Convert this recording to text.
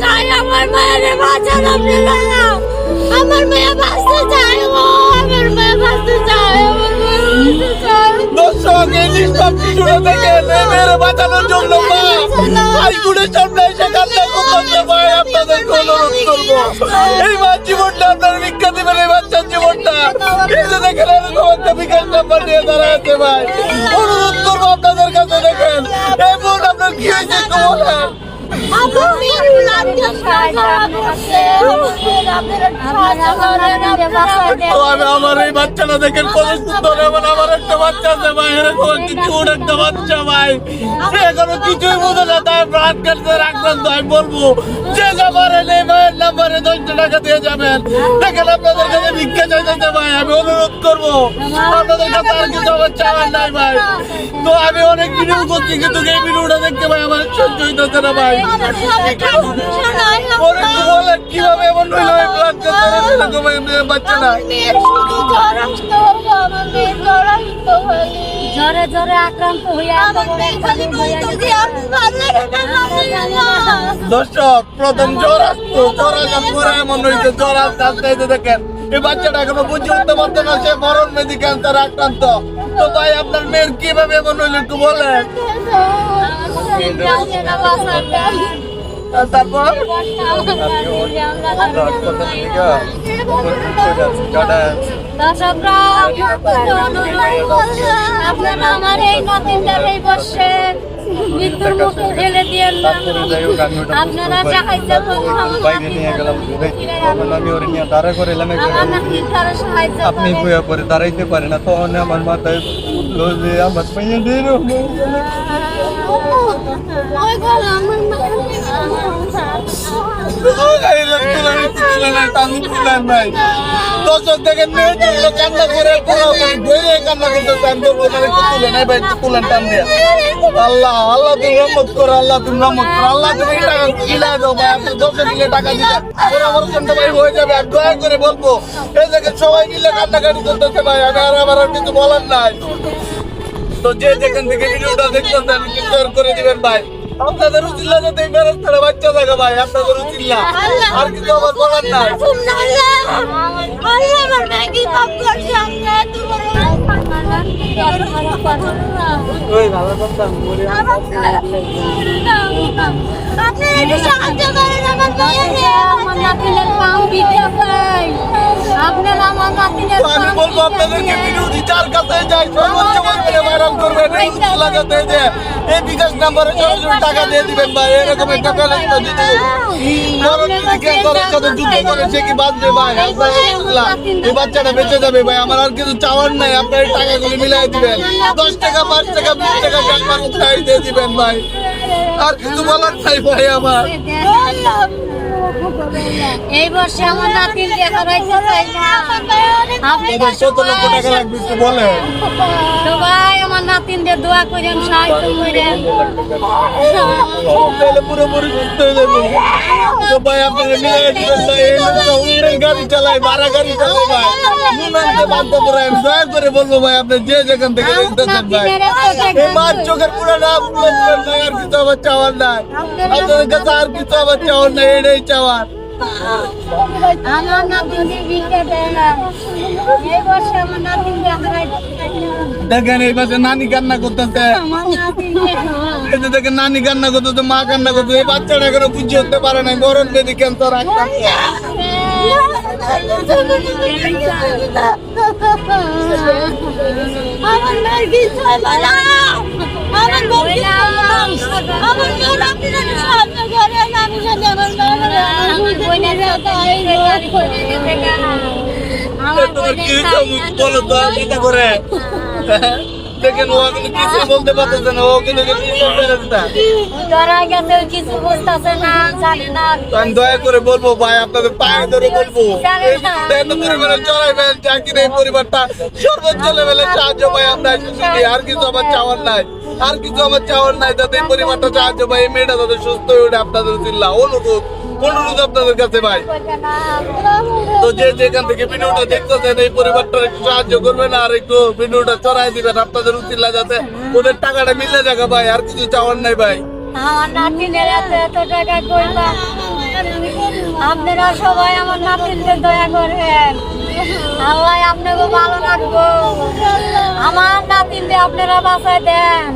চাই আমার মায়ের বাঁচান আমার মেয়ে বাঁচতে চায় ও আমার মেয়ে বাঁচতে আপনাদেরকে অনুরোধ করব। এই মা জীবনটা আপনার ভিক্ষা দিবেন দেখেন নাম্বার নিয়ে আছে ভাই। অনুরোধ করব আপনাদের এই বোন আপনার কি হয়েছে একটু আমি আমার এই বাচ্চাটা দেখেন, কত সুন্দর, এমন আমার একটা বাচ্চা আছে, ভাই এরকম একটা কিউট একটা বাচ্চা, ভাই। সে এখনও কিছুই বোঝে তাই ব্লাড ক্যান্সার আক্রান্ত, আমি নাম্বারে নেই ভাইয়ের নাম্বারে দশটা টাকা দিয়ে যাবেন। দেখেন আপনাদের কাছে ভিক্ষা চাইতেছে, ভাই, আমি অনুরোধ করব, আপনাদের কাছে কিছু আমার চাওয়ার নাই, ভাই। তো আমি অনেক ভিডিও করছি, কিন্তু এই ভিডিওটা দেখতে, ভাই, আমার সহ্য হইতেছে না, ভাই। কীভাবে এমন হইল মেয়ের শুধু জ্বর জ্বর আক্রান্ত হইয়া না দর্শক, প্রথম জ্বর আসতো, জ্বর আসার পরে এমন হয়েছে, জ্বর আসতে আসতে দেখেন, এই বাচ্চাটা এখনও বুঝে উঠতে পারতো না, সে মরণ মেদি ক্যান্সার আক্রান্ত। তো ভাই, আপনার মেয়ের কীভাবে এমন হইল একটু বলেন? তারপর? আপনারা আমার এই নতুন বর্ষে মৃত্যুর মুখে ঢেলে দিয়ে আপনারা সাহায্য আপনি বইয়া পরে দাঁড়াইতে পারে না তখন আমার মাথায় আমার পাইয়ে দিয়ে আমার আল্লাহ আল্লাহ তুমি রহমত করো আল্লাহ তুমি আল্লাহ তুমি টাকা কিলাই দাও ভাই আপনি বলব এই দেখেন সবাই মিলে কান্নাকাটি করতেছে ভাই আর আমার আর কিছু বলার নাই তো যে যেখান থেকে ভিডিওটা দেখতেছেন শেয়ার করে দিবেন ভাই? আপনাদের উচিল্লা যাতে এই মেরাজ বাচ্চা থাকে ভাই আপনাদের উচিল্লা। আর কিছু আমার বলার নাই। আমি বলব আপনাদেরকে যার কাছে যাই সর্বোচ্চ পরিমাণে ভাইরাল করবেন এই উচিল্লা যে এই বিকাশ নাম্বারে সরাসরি টাকা দিয়ে দিবেন ভাই এরকম একটা চ্যালেঞ্জ যদি মরণ বিজ্ঞান করার সাথে যুদ্ধ করে সে কি বাঁচবে ভাই? আপনার এই বাচ্চাটা বেঁচে যাবে ভাই আমার আর কিছু চাওয়ার নাই। আপনার এই টাকাগুলি মিলাই দিবেন। দশ টাকা পাঁচ টাকা বিশ টাকা দিয়ে দিবেন ভাই। আর কিছু বলার নাই ভাই আমার। এই বর্ষে আমার নাতিনকে হারাইতে চাই না। আপনি কত লক্ষ টাকা লাগবে একটু বলেন সবাই আমার নাতিনদের দোয়া করেন সাহায্য করেন তাহলে পুরোপুরি সুস্থ হয়ে যাবে তো ভাই আপনারা মিলাই দিবেন ভাই এই লোকটা উন্নয়ন গাড়ি চালায় ভাড়া গাড়ি চালায় ভাই নুনানকে বাধ্য করে আমি দয়া করে বলব ভাই আপনি যে যেখান থেকে দেখতেছেন ভাই এই মার চোখের পুরো নাম বলবেন ভাই আর কিছু আমার চাওয়ার নাই আপনাদের কাছে আর কিছু আমার চাওয়ার নাই এটাই চাওয়ার আমার নাতিনদের বিকে দেয় না এই বর্ষে আমার নাতিনকে হারাইতে চাই না দেখেন এই পাশে নানি কান্না করতেছে। আমার নাতিনকে দেখেন নানি কান্না করতেছে মা কান্না করতেছে। এই বাচ্চাটা এখনও বুঝে উঠতে পারে নাই মরণ বেদি ক্যান্সার আমার মেয়ের কিছু না আমার না। আমার সাহায্য করেন আমি জানি আমার তোমার কি বলো তো এটা করে। দেখেন ও কিছু বলতে পারতেছে না ও কিন্তু কিছু বুঝতেছে না জানে না। আমি দয়া করে বলব ভাই আপনাদের পায়ে ধরে বলব। এত পরিমাণে চড়াইবেন চাকরির এই পরিবারটা সর্বোচ্চ লেভেলে সাহায্য পাই আমরা আর কিছু আমার চাওয়ার নাই আর কিছু আমার চাওয়ার নাই যাতে এই পরিবারটা সাহায্য পাই এই মেয়েটা যাতে সুস্থ হয়ে ওঠে আপনাদের চিল্লা অনুরোধ। অনুরোধ আপনাদের কাছে ভাই? তো যে যেখান থেকে ভিডিওটা দেখতেছেন, এই পরিবারটা একটু সাহায্য করবেন আর একটু ভিডিওটা চড়াই দিবেন, আপনাদের উচিল্লা যাতে ওদের টাকাটা মিলে যাবে ভাই, আর কিছু চাওয়ার নাই ভাই। আমার নাতিনের আপনারা সবাই আমার নাতিনদের দয়া করেন আল্লাহ আপনাকে ভালো রাখব আমার নাতিনদের আপনারা বাঁচায় দেন।